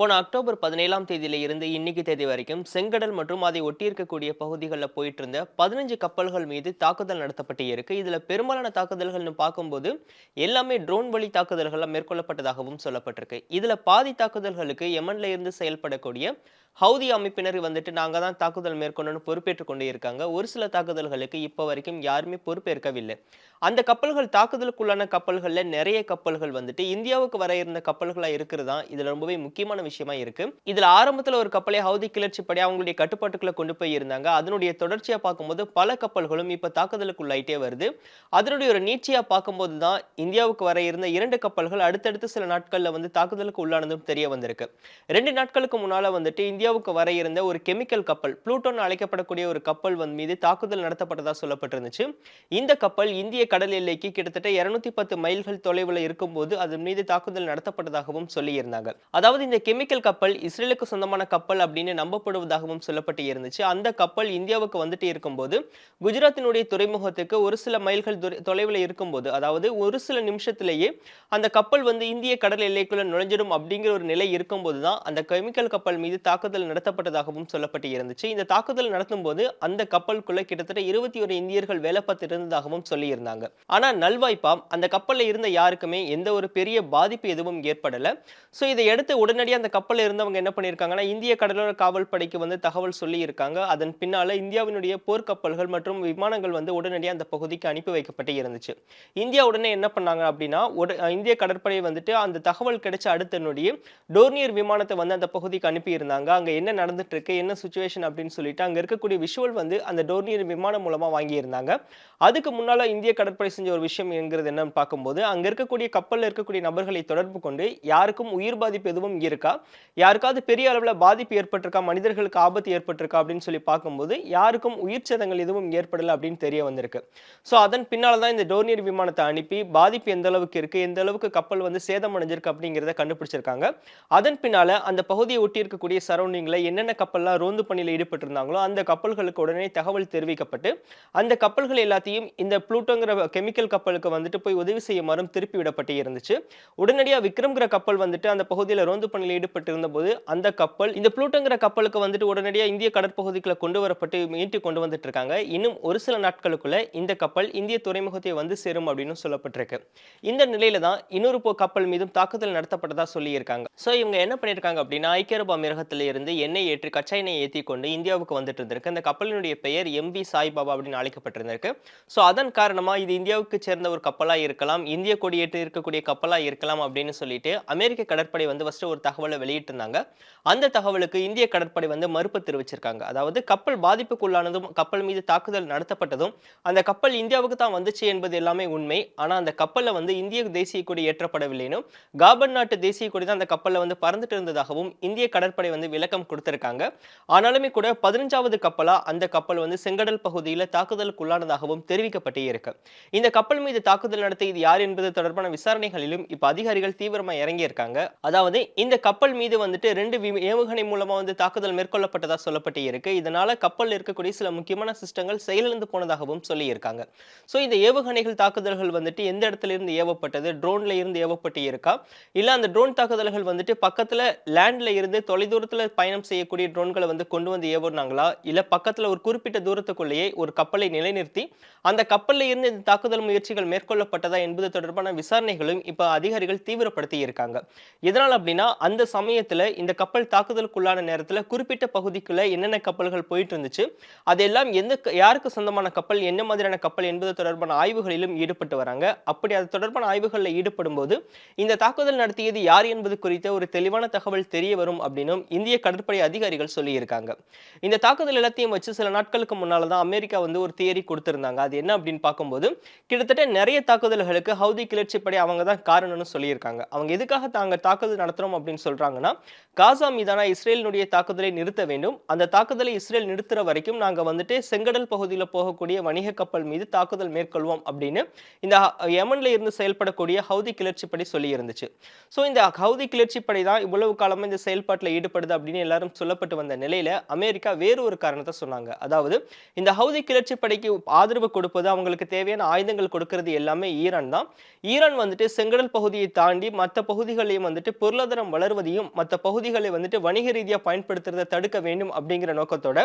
போன அக்டோபர் பதினேழாம் தேதியில இருந்து இன்னைக்கு தேதி வரைக்கும் செங்கடல் மற்றும் அதை ஒட்டியிருக்கக்கூடிய பகுதிகளில் போயிட்டு இருந்த பதினஞ்சு கப்பல்கள் மீது தாக்குதல் நடத்தப்பட்டு இருக்கு. இதுல பெரும்பாலான தாக்குதல்கள்னு பார்க்கும்போது எல்லாமே ட்ரோன் வழி தாக்குதல்கள் மேற்கொள்ளப்பட்டதாகவும் சொல்லப்பட்டிருக்கு. இதுல பாதி தாக்குதல்களுக்கு யமன்ல இருந்து செயல்படக்கூடிய ஹவுதி அமைப்பினர் வந்துட்டு நாங்க தான் தாக்குதல் மேற்கொண்டு பொறுப்பேற்றுக் கொண்டே இருக்காங்க. ஒரு சில தாக்குதல்களுக்கு இப்போ வரைக்கும் யாருமே பொறுப்பேற்கவில்லை. அந்த கப்பல்கள் தாக்குதலுக்குள்ளான கப்பல்களில் நிறைய கப்பல்கள் வந்துட்டு இந்தியாவுக்கு வர இருந்த கப்பல்களா இருக்கிறதா? இதுல ரொம்பவே முக்கியமான விஷயமா இருக்கு. இதில் ஆரம்பத்தில் ஒரு கப்பலை ஹவுதி கிளர்ச்சி படி அவங்களுடைய கட்டுப்பாட்டுக்குள்ள கொண்டு போய் இருந்தாங்க அதனுடைய தொடர்ச்சியா பார்க்கும்போது பல கப்பல்களும் இப்போ தாக்குதலுக்குள்ளாயிட்டே வருது. அதனுடைய ஒரு நீட்சியா பார்க்கும்போது தான் இந்தியாவுக்கு வர இருந்த இரண்டு கப்பல்கள் அடுத்தடுத்து சில நாட்கள்ல வந்து தாக்குதலுக்கு உள்ளானதும் தெரிய வந்திருக்கு. ரெண்டு நாட்களுக்கு முன்னால வந்துட்டு இந்தியாவுக்கு வர இருந்த ஒரு கெமிக்கல் கப்பல் புளூட்டோன் அழைக்கப்படக்கூடிய ஒரு கப்பல் வந்து மீது தாக்குதல் நடத்தப்பட்டதாக சொல்லப்பட்டிருந்துச்சு. இந்த கப்பல் இந்திய கடல் எல்லைக்கு கிட்டத்தட்ட இருநூத்தி பத்து மைல்கள் தொலைவில் இருக்கும்போது அதன் மீது தாக்குதல் நடத்தப்பட்டதாகவும் சொல்லியிருந்தாங்க. அதாவது இந்த கெமிக்கல் கப்பல் இஸ்ரேலுக்கு சொந்தமான கப்பல் அப்படின்னு நம்பப்படுவதாகவும் சொல்லப்பட்டு இருந்துச்சு. அந்த கப்பல் இந்தியாவுக்கு வந்துட்டு இருக்கும்போது குஜராத்தினுடைய துறைமுகத்துக்கு ஒரு சில மைல்கள் தொலைவில் இருக்கும்போது அதாவது ஒரு சில நிமிஷத்திலேயே அந்த கப்பல் வந்து இந்திய கடல் எல்லைக்குள்ள நுழைஞ்சிடும் அப்படிங்கிற ஒரு நிலை இருக்கும்போது தான் அந்த கெமிக்கல் கப்பல் மீது தாக்குதல் நடத்தப்பட்டதாகவும் சொல்லப்பட்டு இருந்துச்சு. இந்த தாக்குதல் நடத்தும் போது அந்த கப்பலுக்குள்ள கிட்டத்தட்ட இருபத்தி ஒரு இந்தியர்கள் வேலை பார்த்து இருந்ததாகவும் சொல்லியிருந்தாங்க. ஆனா நல்வாய்ப்பாம் அந்த கப்பல்ல இருந்த யாருக்குமே எந்த ஒரு பெரிய பாதிப்பு எதுவும் ஏற்படல. ஸோ இதை அடுத்து உடனடியாக அந்த கப்பலில் இருந்தவங்க என்ன பண்ணியிருக்காங்கன்னா இந்திய கடலோர காவல் படைக்கு வந்து தகவல் சொல்லி இருக்காங்க அதன் பின்னால இந்தியாவினுடைய போர்க்கப்பல்கள் மற்றும் விமானங்கள் வந்து உடனடியாக அந்த பகுதிக்கு அனுப்பி வைக்கப்பட்டு இருந்துச்சு. இந்தியா உடனே என்ன பண்ணாங்க அப்படின்னா இந்திய கடற்படை வந்துட்டு அந்த தகவல் கிடைச்ச அடுத்த நொடியே டோர்னியர் விமானத்தை வந்து அந்த பகுதிக்கு அனுப்பி இருந்தாங்க அங்கே என்ன நடந்துட்டு இருக்கு என்ன சுச்சுவேஷன் அப்படின்னு சொல்லிட்டு அங்கே இருக்கக்கூடிய விஷுவல் வந்து அந்த டோர்னியர் விமானம் மூலமாக வாங்கியிருந்தாங்க. அதுக்கு முன்னால் இந்திய கடற்படை செஞ்ச ஒரு விஷயம் என்கிறது என்னன்னு பார்க்கும்போது அங்கே இருக்கக்கூடிய கப்பலில் இருக்கக்கூடிய நபர்களை தொடர்பு கொண்டு யாருக்கும் உயிர் பாதிப்பு எதுவும் இருக்கா? யாருக்காவது பெரிய அளவில் பாதிப்பு ஏற்பட்டிருக்கா? மனிதர்களுக்கு ஆபத்து ஏற்பட்டிருக்கா? அப்படின்னு சொல்லி பார்க்கும்போது யாருக்கும் உயிர் சேதங்கள் எதுவும் ஏற்படலை அப்படின்னு தெரிய வந்திருக்கு. ஸோ அதன் பின்னால் தான் இந்த டோர்னியர் விமானத்தை அனுப்பி பாதிப்பு எந்த அளவுக்கு இருக்கு? எந்த அளவுக்கு கப்பல் வந்து சேதம் அடைஞ்சிருக்கு அப்படிங்கிறத கண்டுபிடிச்சிருக்காங்க. அதன் பின்னால் அந்த பகுதியை ஒட்டி இருக்கக்கூடிய சரவ சரௌண்டிங்கில் என்னென்ன கப்பல்லாம் ரோந்து பணியில் ஈடுபட்டிருந்தாங்களோ அந்த கப்பல்களுக்கு உடனே தகவல் தெரிவிக்கப்பட்டு அந்த கப்பல்கள் எல்லாத்தையும் இந்த ப்ளூட்டோங்கிற கெமிக்கல் கப்பலுக்கு வந்துட்டு போய் உதவி செய்யுமாறும் திருப்பி விடப்பட்டு இருந்துச்சு. உடனடியாக விக்ரம்ங்கிற கப்பல் வந்துட்டு அந்த பகுதியில் ரோந்து பணியில் ஈடுபட்டிருந்த போது அந்த கப்பல் இந்த ப்ளூட்டோங்கிற கப்பலுக்கு வந்துட்டு உடனடியாக இந்திய கடற்பகுதிக்குள்ள கொண்டு வரப்பட்டு மீட்டு கொண்டு வந்துட்டு இருக்காங்க இன்னும் ஒரு சில நாட்களுக்குள்ள இந்த கப்பல் இந்திய துறைமுகத்தை வந்து சேரும் அப்படின்னு சொல்லப்பட்டிருக்கு. இந்த நிலையில தான் இன்னொரு கப்பல் மீதும் தாக்குதல் நடத்தப்பட்டதா சொல்லியிருக்காங்க. ஸோ இவங்க என்ன பண்ணியிருக்காங்க அப்படின்னா ஐக்கிய அரபு அமீரகத்தில் இருந்து எண்ணெய் ஏற்றி கச்சா எண்ணெய் ஏற்றி கொண்டு இந்தியாவுக்கு வந்துட்டு இருந்திருக்கு. அந்த கப்பலினுடைய பெயர் எம்பி சாய்பாபா அப்படின்னு அழைக்கப்பட்டிருந்திருக்கு. ஸோ அதன் காரணமாக இது இந்தியாவுக்கு சேர்ந்த ஒரு கப்பலாக இருக்கலாம் இந்திய கொடியேற்று இருக்கக்கூடிய கப்பலாக இருக்கலாம் அப்படின்னு சொல்லிட்டு அமெரிக்க கடற்படை வந்து ஃபஸ்ட்டு ஒரு தகவலை வெளியிட்டிருந்தாங்க. அந்த தகவலுக்கு இந்திய கடற்படை வந்து மறுப்பு தெரிவிச்சிருக்காங்க. அதாவது கப்பல் பாதிப்புக்குள்ளானதும் கப்பல் மீது தாக்குதல் நடத்தப்பட்டதும் அந்த கப்பல் இந்தியாவுக்கு தான் வந்துச்சு என்பது எல்லாமே உண்மை. ஆனால் அந்த கப்பலில் வந்து இந்திய தேசிய கொடி ஏற்றப்படவில்லைனும் காபன் நாட்டு தேசிய கொடி தான் அந்த கப்பலில் வந்து பறந்துட்டு இருந்ததாகவும் இந்திய கடற்படை வந்து விலை விளக்கம் கொடுத்திருக்காங்க. ஆனாலுமே கூட பதினஞ்சாவது கப்பலா அந்த கப்பல் வந்து செங்கடல் பகுதியில் தாக்குதலுக்குள்ளானதாகவும் தெரிவிக்கப்பட்டே இருக்கு. இந்த கப்பல் மீது தாக்குதல் நடத்தியது யார் என்பது தொடர்பான விசாரணைகளிலும் இப்ப அதிகாரிகள் தீவிரமா இறங்கி இருக்காங்க அதாவது இந்த கப்பல் மீது வந்துட்டு ரெண்டு ஏவுகணை மூலமா வந்து தாக்குதல் மேற்கொள்ளப்பட்டதா சொல்லப்பட்டு இருக்கு. இதனால கப்பல் இருக்கக்கூடிய சில முக்கியமான சிஸ்டங்கள் செயலிழந்து போனதாகவும் சொல்லியிருக்காங்க. ஸோ இந்த ஏவுகணைகள் தாக்குதல்கள் வந்துட்டு எந்த இடத்துல இருந்து ஏவப்பட்டது ட்ரோன்ல இருந்து ஏவப்பட்டு இருக்கா? இல்ல அந்த ட்ரோன் தாக்குதல்கள் வந்துட்டு பக்கத்துல லேண்ட்ல இருந்து தொலைதூரத்துல பயணம் செய்யக்கூடிய ட்ரோன்களை வந்து கொண்டு வந்து ஏவுறாங்களா? இல்லை பக்கத்தில் ஒரு குறிப்பிட்ட தூரத்துக்குள்ளேயே ஒரு கப்பலை நிலைநிறுத்தி அந்த கப்பலில் இருந்து இந்த தாக்குதல் முயற்சிகள் மேற்கொள்ளப்பட்டதா என்பது தொடர்பான விசாரணைகளும் இப்போ அதிகாரிகள் தீவிரப்படுத்தி இருக்காங்க. இதனால் அப்படின்னா அந்த சமயத்தில் இந்த கப்பல் தாக்குதலுக்குள்ளான நேரத்தில் குறிப்பிட்ட பகுதிக்குள்ளே என்னென்ன கப்பல்கள் போயிட்டு இருந்துச்சு அதெல்லாம் எந்த யாருக்கு சொந்தமான கப்பல் என்ன மாதிரியான கப்பல் என்பது தொடர்பான ஆய்வுகளிலும் ஈடுபட்டு வராங்க. அப்படி அது தொடர்பான ஆய்வுகளில் ஈடுபடும் போது இந்த தாக்குதல் நடத்தியது யார் என்பது குறித்த ஒரு தெளிவான தகவல் தெரிய வரும் அப்படின்னும் இந்திய கடற்படை அதிகாரிகள் சொல்லியிருக்காங்க. இந்த தாக்குதல் எல்லாத்தையும் வச்சு சில நாட்களுக்கு முன்னால் தான் அமெரிக்கா வந்து ஒரு தியரி கொடுத்திருந்தாங்க. அது என்ன அப்படின்னு பார்க்கும்போது கிட்டத்தட்ட நிறைய தாக்குதல்களுக்கு ஹவுதி கிளர்ச்சி படை அவங்க தான் காரணம்னு சொல்லியிருக்காங்க. அவங்க எதுக்காக தாங்க தாக்குதல் நடத்துறோம் அப்படின்னு சொல்றாங்கன்னா காசா மீதான இஸ்ரேலினுடைய தாக்குதலை நிறுத்த வேண்டும். அந்த தாக்குதலை இஸ்ரேல் நிறுத்துற வரைக்கும் நாங்க வந்துட்டு செங்கடல் பகுதியில் போகக்கூடிய வணிக கப்பல் மீது தாக்குதல் மேற்கொள்வோம் அப்படின்னு இந்த யமன்ல இருந்து செயல்படக்கூடிய ஹவுதி கிளர்ச்சி படை சொல்லி இருந்துச்சு ஸோ இந்த ஹவுதி கிளர்ச்சி படை தான் இவ்வளவு காலமாக இந்த செயல்பாட்டில் ஈடுபடுது அப்படின்னு அப்படின்னு எல்லாரும் சொல்லப்பட்டு வந்த நிலையில அமெரிக்கா வேறு ஒரு காரணத்தை சொன்னாங்க. அதாவது இந்த ஹவுதி கிளர்ச்சி படைக்கு ஆதரவு கொடுப்பது அவங்களுக்கு தேவையான ஆயுதங்கள் கொடுக்கறது எல்லாமே ஈரான் தான். ஈரான் வந்துட்டு செங்கடல் பகுதியை தாண்டி மற்ற பகுதிகளையும் வந்துட்டு பொருளாதாரம் வளர்வதையும் மற்ற பகுதிகளை வந்துட்டு வணிக ரீதியாக பயன்படுத்துறதை தடுக்க வேண்டும் அப்படிங்கிற நோக்கத்தோட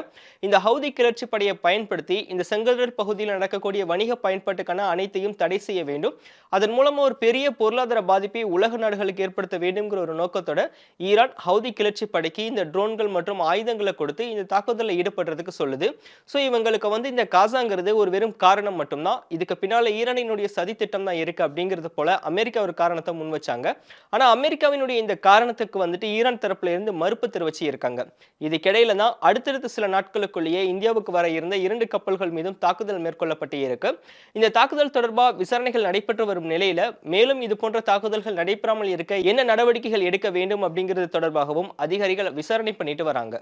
இந்த ஹவுதி கிளர்ச்சி படையை பயன்படுத்தி இந்த செங்கடல் பகுதியில் நடக்கக்கூடிய வணிக பயன்பாட்டுக்கான அனைத்தையும் தடை செய்ய வேண்டும். அதன் மூலமாக ஒரு பெரிய பொருளாதார பாதிப்பை உலக நாடுகளுக்கு ஏற்படுத்த வேண்டும்ங்கிற ஒரு நோக்கத்தோட ஈரான் ஹவுதி கிளர்ச்சி படைக்கு இந்த இந்த ட்ரோன்கள் மற்றும் ஆயுதங்களை கொடுத்து இந்த தாக்குதலில் ஈடுபடுறதுக்கு சொல்லுது. ஸோ இவங்களுக்கு வந்து இந்த காசாங்கிறது ஒரு வெறும் காரணம் மட்டும்தான். இதுக்கு பின்னால் ஈரானினுடைய சதி திட்டம் தான் இருக்குது அப்படிங்கிறது போல அமெரிக்கா ஒரு காரணத்தை முன் வச்சாங்க. ஆனால் அமெரிக்காவினுடைய இந்த காரணத்துக்கு வந்துட்டு ஈரான் தரப்புல இருந்து மறுப்பு தெரிவிச்சு இருக்காங்க. இதுக்கிடையில தான் அடுத்தடுத்த சில நாட்களுக்குள்ளேயே இந்தியாவுக்கு வர இருந்த இரண்டு கப்பல்கள் மீதும் தாக்குதல் மேற்கொள்ளப்பட்டு இருக்கு. இந்த தாக்குதல் தொடர்பாக விசாரணைகள் நடைபெற்று வரும் நிலையில மேலும் இது போன்ற தாக்குதல்கள் நடைபெறாமல் இருக்க என்ன நடவடிக்கைகள் எடுக்க வேண்டும் அப்படிங்கிறது தொடர்பாகவும் அதிகாரிகள் விசாரணை பண்ணிட்டு வராங்க.